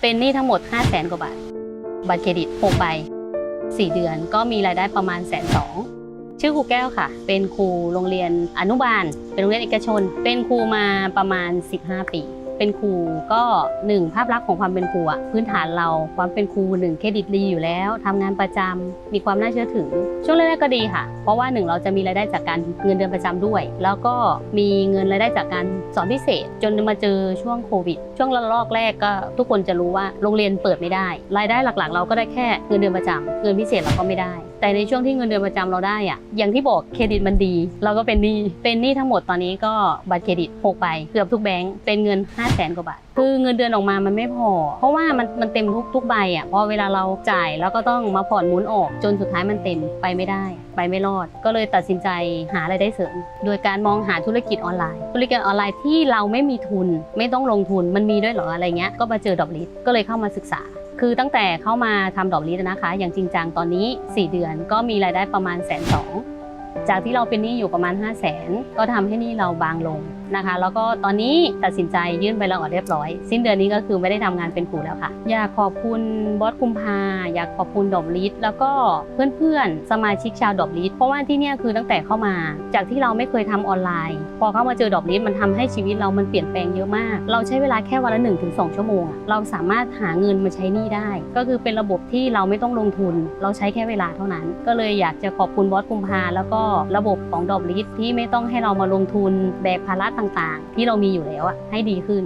เป็นหนี้ทั้งหมด 5 0 0แสนกว่าบาท บัตรเครดิต6ใบ4เดือนก็มีรายได้ประมาณแสนสองชื่อครูแก้วค่ะ เป็นครูโรงเรียนอนุบาล เป็นโรงเรียนเอกชน เป็นครูมาประมาณ 15 ปี เป็นครูก็หนึ่งภาพลักษณ์ของความเป็นครูอะพื้นฐานเราความเป็นครูหนึ่งเครดิตดีอยู่แล้วทำงานประจำมีความน่าเชื่อถือ ช่วงแรกๆก็ดีค่ะ เพราะว่าหนึ่งเราจะมีรายได้จากการเงินเดือนประจำด้วย แล้วก็มีเงินรายได้จากการสอนพิเศษ จนมาเจอช่วงโควิด ช่วงระลอกแรกก็ทุกคนจะรู้ว่าโรงเรียนเปิดไม่ได้ รายได้หลักๆ เราก็ได้แค่เงินเดือนประจำเงินพิเศษเราก็ไม่ได้ แต่ในช่วงที่เงินเดือนประจำเราได้อะอย่างที่บอกเครดิตมันดี เราก็เป็นหนี้เป็นหนี้ทั้งหมดตอนนี้ก็บัตรเครดิต6ใบเกือบทุกแบงก์เป็นเงิน5แสนกว่าบาท คือเงินเดือนออกมามันไม่พอ เพราะว่ามันมันเต็มทุกทุกใบอะพอเวลาเราจ่ายแล้วก็ต้องมาผ่อนหมุนออกจนสุดท้ายมันเต็มไปไม่ได้ ไปไม่รอด ก็เลยตัดสินใจหาไรายได้เสริม โดยการมองหาธุรกิจออนไลน์ ธุรกิจออนไลน์ที่เราไม่มีทุน ไม่ต้องลงทุนมันมีด้วยเหรออะไรเงี้ยก็มาเจอดอกลิสก็เลยเข้ามาศึกษาคือตั้งแต่เข้ามาทำดอกลิสนะคะ อย่างจริงจังตอนนี้ 4 เดือนก็มีรายได้ประมาณแสนสอง จากที่เราเป็นหนี้อยู่ประมาณ 5 0 0แสนก็ทำให้หนี้เราบางลงนะคะ แล้วก็ตอนนี้ตัดสินใจยื่นใบลาออกเรียบร้อย สิ้นเดือนนี้ก็คือไม่ได้ทำงานเป็นครูแล้วค่ะ อยากขอบคุณบอสกุมภาอยากขอบคุณดอกลิสแล้วก็เพื่อนๆ สมาชิกชาวดอกลิสเพราะว่าที่นี่คือตั้งแต่เข้ามา จากที่เราไม่เคยทำออนไลน์ พอเข้ามาเจอดอกลิสมันทำให้ชีวิตเรามันเปลี่ยนแปลงเยอะมาก เราใช้เวลาแค่วันละ1-2 ชั่วโมง เราสามารถหาเงินมาใช้หนี้ได้ ก็คือเป็นระบบที่เราไม่ต้องลงทุน เราใช้แค่เวลาเท่านั้น ก็เลยอยากจะขอบคุณบอสกุมภาแล้วก็ระบบของดอกลิสที่ไม่ต้องให้เรามาลงทุนแบกภาระต่างๆ ที่เรามีอยู่แล้วอะให้ดีขึ้น